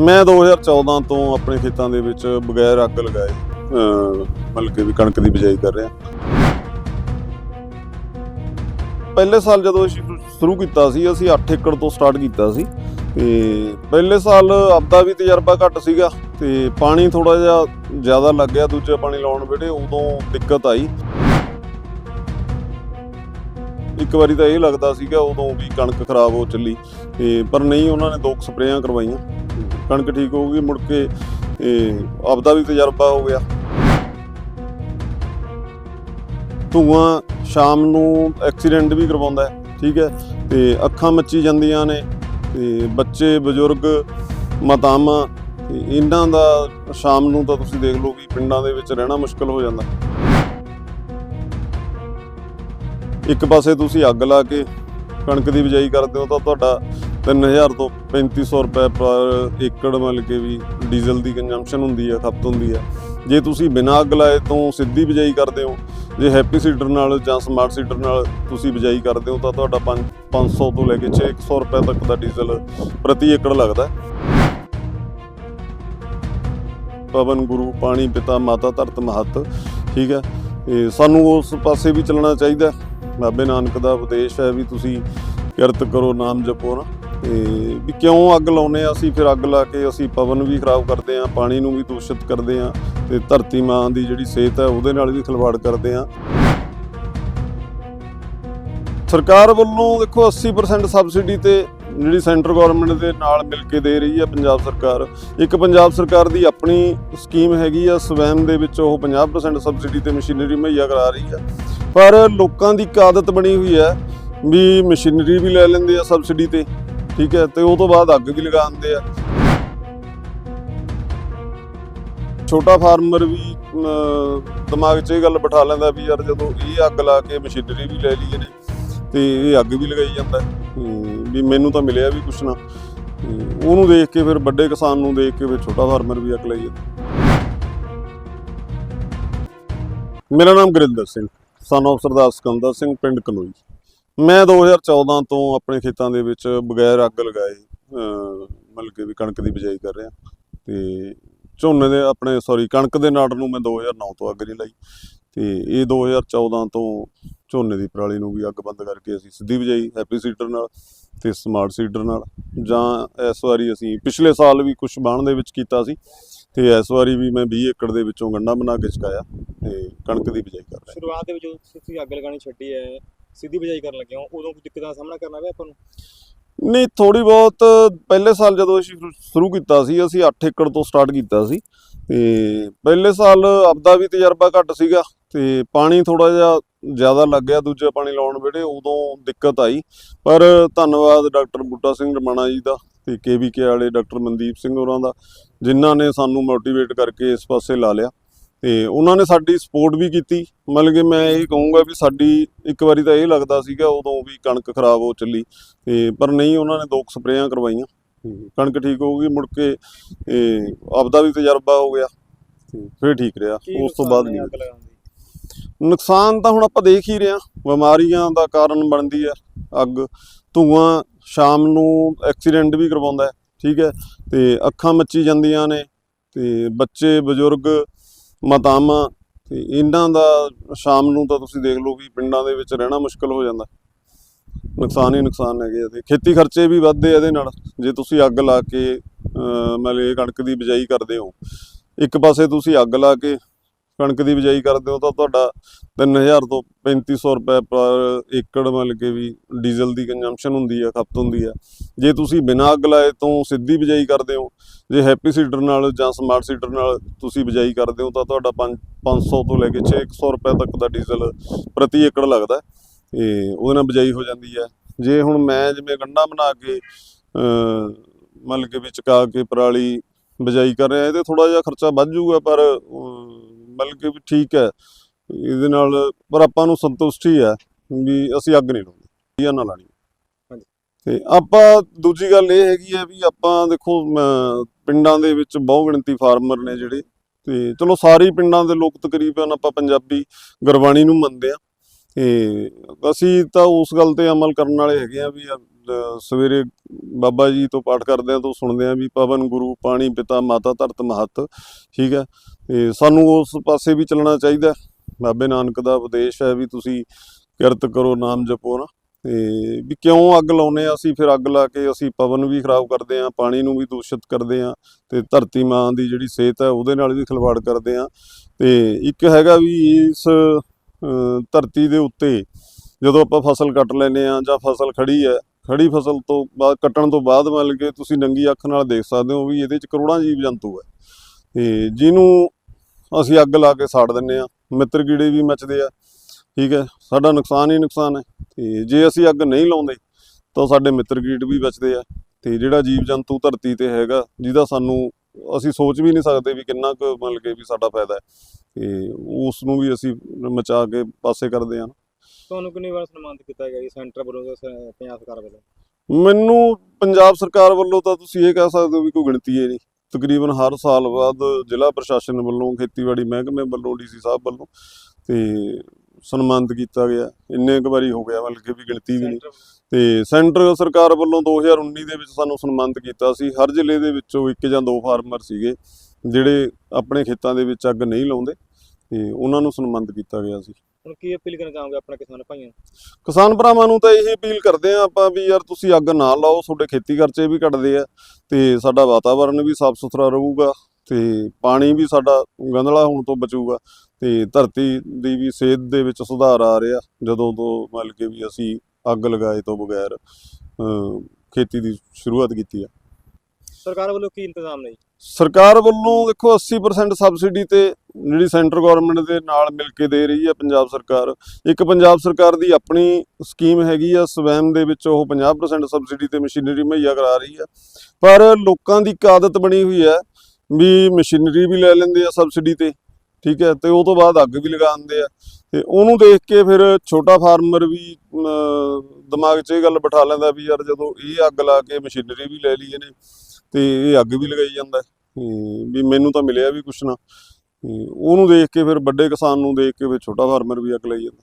ਮੈਂ 2014 ਤੋਂ ਆਪਣੇ ਖੇਤਾਂ ਦੇ ਵਿੱਚ ਬਗੈਰ ਅੱਗ ਲਗਾਏ ਮਤਲਬ ਕਿ ਵੀ ਕਣਕ ਦੀ ਬਿਜਾਈ ਕਰ ਰਿਹਾ। ਪਹਿਲੇ ਸਾਲ ਜਦੋਂ ਅਸੀਂ ਸ਼ੁਰੂ ਕੀਤਾ ਸੀ, ਅਸੀਂ 8 ਏਕੜ ਤੋਂ ਸਟਾਰਟ ਕੀਤਾ ਸੀ। ਤੇ ਪਹਿਲੇ ਸਾਲ ਆਪਦਾ ਵੀ ਤਜਰਬਾ ਘੱਟ ਸੀਗਾ ਤੇ ਪਾਣੀ ਥੋੜਾ ਜਿਹਾ ਜ਼ਿਆਦਾ ਲੱਗ ਗਿਆ, ਦੂਜੇ ਪਾਣੀ ਲਾਉਣ ਵੇਲੇ ਉਦੋਂ ਦਿੱਕਤ ਆਈ। ਇੱਕ ਵਾਰੀ ਤਾਂ ਇਹ ਲੱਗਦਾ ਸੀਗਾ ਉਦੋਂ ਵੀ ਕਣਕ ਖਰਾਬ ਹੋ ਚੱਲੀ, ਤੇ ਪਰ ਨਹੀਂ, ਉਹਨਾਂ ਨੇ ਦੋ ਸਪਰੇਆਂ ਕਰਵਾਈਆਂ। ਕਣਕ ਠੀਕ ਹੋਊਗੀ, ਮੁੜ ਕੇ ਇਹ ਆਪਦਾ ਵੀ ਤਜਰਬਾ ਹੋ ਗਿਆ। ਧੂਆਂ ਸ਼ਾਮ ਨੂੰ ਐਕਸੀਡੈਂਟ ਵੀ ਕਰਵਾਉਂਦਾ ਹੈ, ਠੀਕ ਹੈ। ਤੇ ਅੱਖਾਂ ਮੱਚੀ ਜਾਂਦੀਆਂ ਨੇ, ਤੇ ਬੱਚੇ, ਬਜ਼ੁਰਗ, ਮਾਤਾਵਾਂ ਇਹਨਾਂ ਦਾ ਸ਼ਾਮ ਨੂੰ ਤਾਂ ਤੁਸੀਂ ਦੇਖ ਲਓ ਵੀ ਪਿੰਡਾਂ ਦੇ ਵਿੱਚ ਰਹਿਣਾ ਮੁਸ਼ਕਲ ਹੋ ਜਾਂਦਾ। ਇੱਕ ਪਾਸੇ ਤੁਸੀਂ ਅੱਗ ਲਾ ਕੇ ਕਣਕ ਦੀ ਬਿਜਾਈ ਕਰਦੇ ਹੋ ਤਾਂ ਤੁਹਾਡਾ 3000 ਤੋਂ 3500 ਰੁਪਏ ਪਰ ਏਕੜ ਮਿਲ ਕੇ ਵੀ ਡੀਜ਼ਲ ਦੀ ਕੰਜ਼ੰਪਸ਼ਨ ਹੁੰਦੀ ਹੈ ਖਪਤ ਹੁੰਦੀ ਹੈ। ਜੇ ਤੁਸੀਂ ਬਿਨਾਂ ਅੱਗ ਲਾਏ ਤੋਂ ਸਿੱਧੀ ਬਿਜਾਈ ਕਰਦੇ ਹੋ, ਜੇ ਹੈਪੀ ਸੀਡਰ ਨਾਲ ਜਾਂ ਸਮਾਰਟ ਸੀਡਰ ਨਾਲ ਤੁਸੀਂ ਬਿਜਾਈ ਕਰਦੇ ਹੋ, ਤਾਂ ਤੁਹਾਡਾ 500 ਤੋਂ ਲੈ ਕੇ 600 ਰੁਪਏ ਤੱਕ ਦਾ ਡੀਜ਼ਲ ਪ੍ਰਤੀ ਏਕੜ ਲੱਗਦਾ ਪਵਨ ਗੁਰੂ, ਪਾਣੀ ਪਿਤਾ, ਮਾਤਾ ਧਰਤ ਮਹਤ, ਠੀਕ ਹੈ। ਇਹ ਸਾਨੂੰ ਉਸ ਪਾਸੇ ਵੀ ਚੱਲਣਾ ਚਾਹੀਦਾ ਬਾਬੇ ਨਾਨਕ ਦਾ ਉਪਦੇਸ਼ ਹੈ ਵੀ ਤੁਸੀਂ ਕਿਰਤ ਕਰੋ, ਨਾਮ ਜਪੋ ਨਾ। ਤੇ ਵੀ ਕਿਉਂ ਅੱਗ ਲਾਉਨੇ ਆ ਅਸੀਂ? ਫਿਰ ਅੱਗ ਲਾ ਕੇ ਅਸੀਂ ਪਵਨ ਵੀ ਖਰਾਬ ਕਰਦੇ ਆ ਪਾਣੀ ਨੂੰ ਵੀ ਦੂਸ਼ਿਤ ਕਰਦੇ ਆ ਤੇ ਧਰਤੀ ਮਾਂ ਦੀ ਜਿਹੜੀ ਸਿਹਤ ਹੈ ਉਹਦੇ ਨਾਲ ਵੀ ਖਿਲਵਾੜ ਕਰਦੇ ਆ ਸਰਕਾਰ ਵੱਲੋਂ ਦੇਖੋ 80% ਸਬਸਿਡੀ ਤੇ ਜਿਹੜੀ ਸੈਂਟਰ ਗਵਰਨਮੈਂਟ ਦੇ ਨਾਲ ਮਿਲ ਕੇ ਦੇ ਰਹੀ ਹੈ ਪੰਜਾਬ ਸਰਕਾਰ। ਇੱਕ ਪੰਜਾਬ ਸਰਕਾਰ ਦੀ ਆਪਣੀ ਸਕੀਮ ਹੈਗੀ ਆ, ਸਵੈਮ ਦੇ ਵਿੱਚ ਉਹ 50% ਸਬਸਿਡੀ ਤੇ ਮਸ਼ੀਨਰੀ ਮੁਹੱਈਆ ਕਰਾ ਰਹੀ ਹੈ ਪਰ ਲੋਕਾਂ ਦੀ ਇੱਕ ਆਦਤ ਬਣੀ ਹੋਈ ਹੈ ਵੀ ਮਸ਼ੀਨਰੀ ਵੀ ਲੈ ਲੈਂਦੇ ਆ ਸਬਸਿਡੀ ਤੇ। ਠੀਕ ਹੈ, ਤੇ ਉਹ ਤੋਂ ਬਾਅਦ ਅੱਗ ਵੀ ਲਗਾ ਦਿੰਦੇ ਆ। ਛੋਟਾ ਫਾਰਮਰ ਵੀ ਦਿਮਾਗ 'ਚ ਇਹ ਗੱਲ ਬਿਠਾ ਲੈਂਦਾ ਵੀ ਯਾਰ ਜਦੋਂ ਇਹ ਅੱਗ ਲਾ ਕੇ ਮਸ਼ੀਨਰੀ ਵੀ ਲੈ ਲਈ ਇਹਨੇ ਤੇ ਇਹ ਅੱਗ ਵੀ ਲਗਾਈ ਜਾਂਦਾ। ਵੀ ਮੈਨੂੰ ਤਾਂ ਮਿਲਿਆ ਵੀ ਕੁਛ ਨਾ। ਉਹਨੂੰ ਦੇਖ ਕੇ ਫਿਰ ਵੱਡੇ ਕਿਸਾਨ ਨੂੰ ਦੇਖ ਕੇ ਫਿਰ ਛੋਟਾ ਫਾਰਮਰ ਵੀ ਅੱਗ ਲਾਈ ਜਾਂਦਾ ਮੇਰਾ ਨਾਮ ਗੁਰਿੰਦਰ ਸਿੰਘ ਸਨ of ਸਰਦਾਰ ਸਿਕੰਦਰ ਸਿੰਘ, ਪਿੰਡ ਕਲੋਈ। ਮੈਂ 2014 ਤੋਂ ਆਪਣੇ ਖੇਤਾਂ ਦੇ ਵਿੱਚ ਬਗੈਰ ਅੱਗ ਲਗਾਏ ਮਤਲਬ ਕਿ ਵੀ ਕਣਕ ਦੀ ਬਿਜਾਈ ਕਰ ਰਿਹਾ। ਤੇ ਝੋਨੇ ਦੇ ਆਪਣੇ ਸੌਰੀ ਕਣਕ ਦੇ ਨਾੜ ਨੂੰ ਮੈਂ 2009 ਤੋਂ ਅੱਗ ਨਹੀਂ ਲਾਈ। ਤੇ ਇਹ 2014 ਤੋਂ ਝੋਨੇ ਦੀ ਪਰਾਲੀ ਨੂੰ ਵੀ ਅੱਗ ਬੰਦ ਕਰਕੇ ਅਸੀਂ ਸਿੱਧੀ ਬਿਜਾਈ, ਹੈਪੀ ਸੀਡਰ ਨਾਲ ਤੇ ਸਮਾਰਟ ਸੀਡਰ ਨਾਲ। ਜਾਂ ਇਸ ਵਾਰੀ ਅਸੀਂ ਪਿਛਲੇ ਸਾਲ ਵੀ ਕੁਝ ਬਾਣ ਦੇ ਵਿੱਚ ਕੀਤਾ ਸੀ ਤੇ ਇਸ ਵਾਰੀ ਵੀ ਮੈਂ 20 ਏਕੜ ਦੇ ਵਿੱਚੋਂ ਗੰਡਾ ਬਣਾ ਕੇ ਚੁਕਾਇਆ ਤੇ ਕਣਕ ਦੀ ਬਿਜਾਈ ਕਰ ਰਿਹਾ। ਸ਼ੁਰੂਆਤ ਦੇ ਵਿੱਚ ਤੁਸੀਂ ਅੱਗ ਲਗਾਣੀ ਛੱਡੀ ਹੈ। ਸਿੱਧੀ ਬਜਾਈ ਕਰਨ ਲੱਗੇ ਹੋ? ਉਦੋਂ ਕੋਈ ਦਿੱਕਤਾਂ ਦਾ ਸਾਹਮਣਾ ਕਰਨਾ ਪਿਆ ਆਪਾਂ ਨੂੰ? ਨਹੀਂ ਥੋੜੀ ਬਹੁਤ, ਪਹਿਲੇ ਸਾਲ ਜਦੋਂ ਅਸੀਂ ਸ਼ੁਰੂ- ਕੀਤਾ ਸੀ, ਅਸੀਂ 8 ਏਕੜ ਤੋਂ ਸਟਾਰਟ ਕੀਤਾ ਸੀ। ਤੇ ਪਹਿਲੇ ਸਾਲ ਆਪਦਾ ਵੀ ਤਜਰਬਾ ਘੱਟ ਸੀਗਾ ਤੇ ਪਾਣੀ ਥੋੜਾ ਜਿਹਾ ਜ਼ਿਆਦਾ ਲੱਗ ਗਿਆ, ਦੂਜੇ ਪਾਣੀ ਲਾਉਣ ਵੇਲੇ ਉਦੋਂ ਦਿੱਕਤ ਆਈ। ਪਰ ਧੰਨਵਾਦ ਡਾਕਟਰ ਬੂਟਾ ਸਿੰਘ ਰਮਾਣਾ ਜੀ ਦਾ ਤੇ ਕੇਵੀਕੇ ਵਾਲੇ ਡਾਕਟਰ ਮਨਦੀਪ ਸਿੰਘ ਹੋਰਾਂ ਦਾ, ਜਿਨ੍ਹਾਂ ਨੇ ਸਾਨੂੰ ਮੋਟੀਵੇਟ ਕਰਕੇ ਇਸ ਪਾਸੇ ਲਾ ਲਿਆ। ਤੇ ਉਹਨਾਂ ਨੇ ਸਾਡੀ ਸਪੋਰਟ ਵੀ ਕੀਤੀ। ਮਤਲਬ ਕਿ ਮੈਂ ਇਹ ਕਹੂੰਗਾ ਵੀ ਸਾਡੀ ਇੱਕ ਵਾਰੀ ਤਾਂ ਇਹ ਲੱਗਦਾ ਸੀਗਾ ਉਦੋਂ ਵੀ ਕਣਕ ਖਰਾਬ ਹੋ ਚੱਲੀ। ਤੇ ਪਰ ਨਹੀਂ ਉਹਨਾਂ ਨੇ ਦੋ ਸਪਰੇਆਂ ਕਰਵਾਈਆਂ। ਕਣਕ ਠੀਕ ਹੋ ਗਈ ਮੁੜ ਕੇ ਇਹ ਆਪਦਾ ਵੀ ਤਜਰਬਾ ਹੋ ਗਿਆ। ਫਿਰ ਠੀਕ ਰਿਹਾ। ਉਸ ਤੋਂ ਬਾਅਦ ਨਹੀਂ ਨੁਕਸਾਨ ਤਾਂ ਹੁਣ ਆਪਾਂ ਦੇਖ ਹੀ ਰਹੇ ਹਾਂ। ਬਿਮਾਰੀਆਂ ਦਾ ਕਾਰਨ ਬਣਦੀ ਹੈ ਅੱਗ। ਧੂਆਂ ਸ਼ਾਮ ਨੂੰ ਐਕਸੀਡੈਂਟ ਵੀ ਕਰਵਾਉਂਦਾ ਠੀਕ ਹੈ। ਤੇ ਅੱਖਾਂ ਮੱਚੀ ਜਾਂਦੀਆਂ ਨੇ। ਤੇ ਬੱਚੇ ਬਜ਼ੁਰਗ ਮਾਤਾਵਾਂ ਤੇ ਇਹਨਾਂ ਦਾ ਸ਼ਾਮ ਨੂੰ ਤਾਂ ਤੁਸੀਂ ਦੇਖ ਲਓ ਵੀ ਪਿੰਡਾਂ ਦੇ ਵਿੱਚ ਰਹਿਣਾ ਮੁਸ਼ਕਲ ਹੋ ਜਾਂਦਾ। ਨੁਕਸਾਨ ਹੀ ਨੁਕਸਾਨ ਹੈਗੇ ਆ ਤੇ ਖੇਤੀ ਖਰਚੇ ਵੀ ਵੱਧਦੇ ਆ ਇਹਦੇ ਨਾਲ। ਜੇ ਤੁਸੀਂ ਅੱਗ ਲਾ ਕੇ ਮਤਲਬ ਕਣਕ ਦੀ ਬਿਜਾਈ ਕਰਦੇ ਹੋ, ਇੱਕ ਪਾਸੇ ਤੁਸੀਂ ਅੱਗ ਲਾ ਕੇ ਕਣਕ ਦੀ ਬਿਜਾਈ ਕਰਦੇ ਹੋ ਤਾਂ ਤੁਹਾਡਾ 3000 ਤੋਂ 3500 ਰੁਪਏ ਪਰ ਏਕੜ ਮਿਲ ਕੇ ਵੀ ਡੀਜ਼ਲ ਦੀ ਕੰਜ਼ੰਪਸ਼ਨ ਹੁੰਦੀ ਹੈ ਖਪਤ ਹੁੰਦੀ ਹੈ ਜੇ ਤੁਸੀਂ ਬਿਨਾਂ ਅੱਗ ਲਾਏ ਤੋਂ ਸਿੱਧੀ ਬਿਜਾਈ ਕਰਦੇ ਹੋ, ਜੇ ਹੈਪੀ ਸੀਡਰ ਨਾਲ ਜਾਂ ਸਮਾਰਟ ਸੀਡਰ ਨਾਲ ਤੁਸੀਂ ਬਿਜਾਈ ਕਰਦੇ ਹੋ ਤਾਂ ਤੁਹਾਡਾ 500 ਤੋਂ ਲੈ ਕੇ 600 ਰੁਪਏ ਤੱਕ ਦਾ ਡੀਜ਼ਲ ਪ੍ਰਤੀ ਏਕੜ ਲੱਗਦਾ। ਹੈ ਤੇ ਉਹਦੇ ਨਾਲ ਬਿਜਾਈ ਹੋ ਜਾਂਦੀ ਹੈ ਜੇ ਹੁਣ ਮੈਂ ਜਿਵੇਂ ਗੰਡਾ ਬਣਾ ਕੇ ਮਤਲਬ ਕਿ ਵੀ ਚਕਾ ਕੇ ਪਰਾਲੀ ਬਿਜਾਈ ਕਰ ਰਿਹਾ, ਇਹਦੇ ਥੋੜਾ ਜਿਹਾ ਖਰਚਾ ਵੱਧ ਜਾਊਗਾ ਪਰ ਮਤਲਬ ਕਿ ਵੀ ਠੀਕ ਹੈ ਇਹਦੇ ਨਾਲ ਪਰ ਆਪਾਂ ਨੂੰ ਸੰਤੁਸ਼ਟੀ ਹੈ ਵੀ ਅਸੀਂ ਅੱਗ ਨਹੀਂ ਲਾਉਂਦੇ ਇਹ ਨਾ ਲਾਣੀ। ਤੇ ਆਪਾਂ ਦੂਜੀ ਗੱਲ ਇਹ ਹੈਗੀ ਹੈ ਵੀ ਆਪਾਂ ਦੇਖੋ ਪਿੰਡਾਂ ਦੇ ਵਿੱਚ ਬਹੁ ਗਿਣਤੀ ਫਾਰਮਰ ਨੇ ਜਿਹੜੇ ਤੇ ਚਲੋ ਸਾਰੇ ਪਿੰਡਾਂ ਦੇ ਲੋਕ ਤਕਰੀਬਨ ਆਪਾਂ ਪੰਜਾਬੀ ਗੁਰਬਾਣੀ ਨੂੰ ਮੰਨਦੇ ਆ ਤੇ ਅਸੀਂ ਤਾਂ ਉਸ ਗੱਲ ਤੇ ਅਮਲ ਕਰਨ ਵਾਲੇ ਹੈਗੇ ਆ ਵੀ ਸਵੇਰੇ ਬਾਬਾ ਜੀ ਤੋਂ ਪਾਠ ਕਰਦੇ ਆ ਤੋਂ ਸੁਣਦੇ ਆ ਵੀ ਪਵਨ ਗੁਰੂ ਪਾਣੀ ਪਿਤਾ ਮਾਤਾ ਧਰਤ ਮਹਤ, ਠੀਕ ਹੈ? ਤੇ ਸਾਨੂੰ ਉਸ ਪਾਸੇ ਵੀ ਚੱਲਣਾ ਚਾਹੀਦਾ। ਬਾਬੇ ਨਾਨਕ ਦਾ ਉਪਦੇਸ਼ ਹੈ ਵੀ ਤੁਸੀਂ ਕਿਰਤ ਕਰੋ, ਨਾਮ ਜਪੋ ਨਾ। ਤੇ ਵੀ ਕਿਉਂ ਅੱਗ ਲਾਉਨੇ ਆ ਅਸੀਂ? ਫਿਰ ਅੱਗ ਲਾ ਕੇ ਅਸੀਂ ਪਵਨ ਵੀ ਖਰਾਬ ਕਰਦੇ ਆ, ਪਾਣੀ ਨੂੰ ਵੀ ਦੂਸ਼ਿਤ ਕਰਦੇ ਆ ਤੇ ਧਰਤੀ ਮਾਂ ਦੀ ਜਿਹੜੀ ਸਿਹਤ ਹੈ ਉਹਦੇ ਨਾਲ ਵੀ ਖਿਲਵਾੜ ਕਰਦੇ ਆ। ਤੇ ਇੱਕ ਹੈਗਾ ਵੀ ਇਸ ਧਰਤੀ ਦੇ ਉੱਤੇ ਜਦੋਂ ਆਪਾਂ ਫਸਲ ਕੱਟ ਲੈਨੇ ਆ ਜਾਂ ਫਸਲ ਖੜੀ ਹੈ ਖੜੀ ਫਸਲ ਤੋਂ ਬਾਅਦ, ਕੱਟਣ ਤੋਂ ਬਾਅਦ ਮਤਲਬ ਕਿ ਤੁਸੀਂ ਨੰਗੀ ਅੱਖ ਨਾਲ ਦੇਖ ਸਕਦੇ ਹੋ ਵੀ ਇਹਦੇ ਚ ਕਰੋੜਾਂ ਜੀਵ ਜੰਤੂ ਹੈ। ਤੇ ਜਿਹਨੂੰ ਅਸੀਂ ਅੱਗ ਲਾ ਕੇ ਸਾੜ ਦਿੰਨੇ ਆ, ਮਿੱਤਰ ਕੀੜੇ ਵੀ ਮੱਚਦੇ ਆ, ਠੀਕ ਹੈ, ਸਾਡਾ ਨੁਕਸਾਨ ਹੀ ਨੁਕਸਾਨ ਹੈ। ਤੇ ਜੇ ਅਸੀਂ ਅੱਗ ਨਹੀਂ ਲਾਉਂਦੇ, ਤਾਂ ਸਾਡੇ ਮਿੱਤਰ ਕੀਟ ਵੀ ਬਚਦੇ ਆ। ਤੇ ਜਿਹੜਾ ਜੀਵ ਜੰਤੂ ਧਰਤੀ ਤੇ ਹੈਗਾ, ਜਿਹਦਾ ਸਾਨੂੰ ਅਸੀਂ ਸੋਚ ਵੀ ਨਹੀਂ ਸਕਦੇ ਵੀ ਕਿੰਨਾ ਕੁ ਮਤਲਬ ਕਿ ਵੀ ਸਾਡਾ ਫਾਇਦਾ ਹੈ। ਤੇ ਉਸ ਨੂੰ ਵੀ ਅਸੀਂ ਮਚਾ ਕੇ ਪਾਸੇ ਕਰਦੇ ਆ ਤੁਹਾਨੂੰ ਕਿੰਨੀ ਵਾਰ ਸਨਮਾਨਿਤ ਕੀਤਾ ਗਿਆ ਜੀ ਸੈਂਟਰ ਵੱਲੋਂ ਜਾਂ ਸ- ਪੰਜਾਬ ਸਰਕਾਰ ਵੱਲੋਂ? ਮੈਨੂੰ ਪੰਜਾਬ ਸਰਕਾਰ ਵੱਲੋਂ ਤਾਂ ਤੁਸੀਂ ਇਹ ਕਹਿ ਸਕਦੇ ਹੋ ਵੀ ਕੋਈ ਗਿਣਤੀ ਹੈ ਨਹੀਂ। ਤਕਰੀਬਨ ਹਰ ਸਾਲ ਬਾਅਦ ਜ਼ਿਲ੍ਹਾ ਪ੍ਰਸ਼ਾਸਨ ਵੱਲੋਂ, ਖੇਤੀਬਾੜੀ ਮਹਿਕਮੇ ਵੱਲੋਂ, ਡੀਸੀ ਸਾਹਿਬ ਵੱਲੋਂ ਤੇ ਸਨਮਾਨਿਤ ਕੀਤਾ ਗਿਆ। ਇੰਨੇ ਕੁ ਵਾਰੀ ਹੋ ਗਿਆ ਮਤਲਬ ਕਿ ਵੀ ਗਿਣਤੀ ਵੀ ਨਹੀਂ। ਸੈਂਟਰ ਤੇ ਸੈਂਟਰ ਸਰਕਾਰ ਵੱਲੋਂ 2019 ਦੇ ਵਿੱਚ ਸਾਨੂੰ ਸਨਮਾਨਿਤ ਕੀਤਾ ਸੀ। ਹਰ ਜ਼ਿਲ੍ਹੇ ਦੇ ਵਿੱਚੋਂ ਇੱਕ ਜਾਂ ਦੋ ਫਾਰਮਰ ਸੀਗੇ, ਜਿਹੜੇ ਆਪਣੇ ਖੇਤਾਂ ਦੇ ਵਿੱਚ ਅੱਗ ਨਹੀਂ ਲਾਉਂਦੇ ਤੇ ਉਹਨਾਂ ਨੂੰ ਸਨਮਾਨਿਤ ਕੀਤਾ ਗਿਆ ਸੀ। ਹੁਣ ਕੀ ਅਪੀਲ ਕਰਨਾ ਚਾਹੋਗੇ ਆਪਣੇ ਕਿਸਾਨ ਭਾਈਆਂ ਨੂੰ? ਕਿਸਾਨ ਭਰਾਵਾਂ ਨੂੰ ਤਾਂ ਇਹ ਅਪੀਲ ਕਰਦੇ ਆ ਆਪਾਂ ਵੀ ਯਾਰ ਤੁਸੀਂ ਅੱਗ ਨਾ ਲਾਓ ਤੁਹਾਡੇ ਖੇਤੀ ਖਰਚੇ ਵੀ ਘਟਦੇ ਆ ਤੇ ਸਾਡਾ ਵਾਤਾਵਰਣ ਵੀ ਸਾਫ਼ ਸੁਥਰਾ ਰਹੂਗਾ ਤੇ ਪਾਣੀ ਵੀ ਸਾਡਾ ਗੰਧਲਾ ਹੋਣ ਤੋਂ ਬਚੂਗਾ ਤੇ ਧਰਤੀ ਦੀ ਵੀ ਸਿਹਤ ਦੇ ਵਿੱਚ ਸੁਧਾਰ ਆ ਰਿਹਾ ਜਦੋਂ ਤੋਂ ਮਤਲਬ ਕਿ ਵੀ ਅਸੀਂ ਅੱਗ ਲਗਾਏ ਤੋਂ ਬਗੈਰ ਖੇਤੀ ਦੀ ਸ਼ੁਰੂਆਤ ਕੀਤੀ ਆ ਸਰਕਾਰ ਵੱਲੋਂ ਕੀ ਇੰਤਜ਼ਾਮ ਨੇ ਜੀ ਸਰਕਾਰ ਵੱਲੋਂ ਦੇਖੋ 80% ਸਬਸਿਡੀ ਤੇ ਜਿਹੜੀ ਸੈਂਟਰ ਗਵਰਨਮੈਂਟ ਦੇ ਨਾਲ ਮਿਲ ਕੇ ਦੇ ਰਹੀ ਹੈ ਪੰਜਾਬ ਸਰਕਾਰ। ਇੱਕ ਪੰਜਾਬ ਸਰਕਾਰ ਦੀ ਆਪਣੀ ਸਕੀਮ ਹੈਗੀ ਆ, ਸਵੈਮ ਦੇ ਵਿੱਚ ਉਹ 50% ਸਬਸਿਡੀ ਤੇ ਮਸ਼ੀਨਰੀ ਮੁਹੱਈਆ ਕਰਾ ਰਹੀ ਹੈ। ਪਰ ਲੋਕਾਂ ਦੀ ਇੱਕ ਆਦਤ ਬਣੀ ਹੋਈ ਹੈ ਵੀ ਮਸ਼ੀਨਰੀ ਵੀ ਲੈ ਲੈਂਦੇ ਆ ਸਬਸਿਡੀ ਤੇ, ਠੀਕ ਹੈ, ਤੇ ਉਹ ਤੋਂ ਬਾਅਦ ਅੱਗ ਵੀ ਲਗਾ ਦਿੰਦੇ ਆ। ਤੇ ਉਹਨੂੰ ਦੇਖ ਕੇ ਫਿਰ ਛੋਟਾ ਫਾਰਮਰ ਵੀ ਦਿਮਾਗ 'ਚ ਇਹ ਗੱਲ ਬਿਠਾ ਲੈਂਦਾ ਵੀ ਯਾਰ ਜਦੋਂ ਇਹ ਅੱਗ ਲਾ ਕੇ ਮਸ਼ੀਨਰੀ ਵੀ ਲੈ ਲਈ ਇਹਨੇ ਤੇ ਇਹ ਅੱਗ ਵੀ ਲਗਾਈ ਜਾਂਦਾ ਵੀ ਮੈਨੂੰ ਤਾਂ ਮਿਲਿਆ ਵੀ ਕੁਛ ਨਾ। ਉਹਨੂੰ ਦੇਖ ਕੇ ਫਿਰ ਵੱਡੇ ਕਿਸਾਨ ਨੂੰ ਦੇਖ ਕੇ ਫਿਰ ਛੋਟਾ ਫਾਰਮਰ ਵੀ ਅੱਗ ਲਾਈ ਜਾਂਦਾ।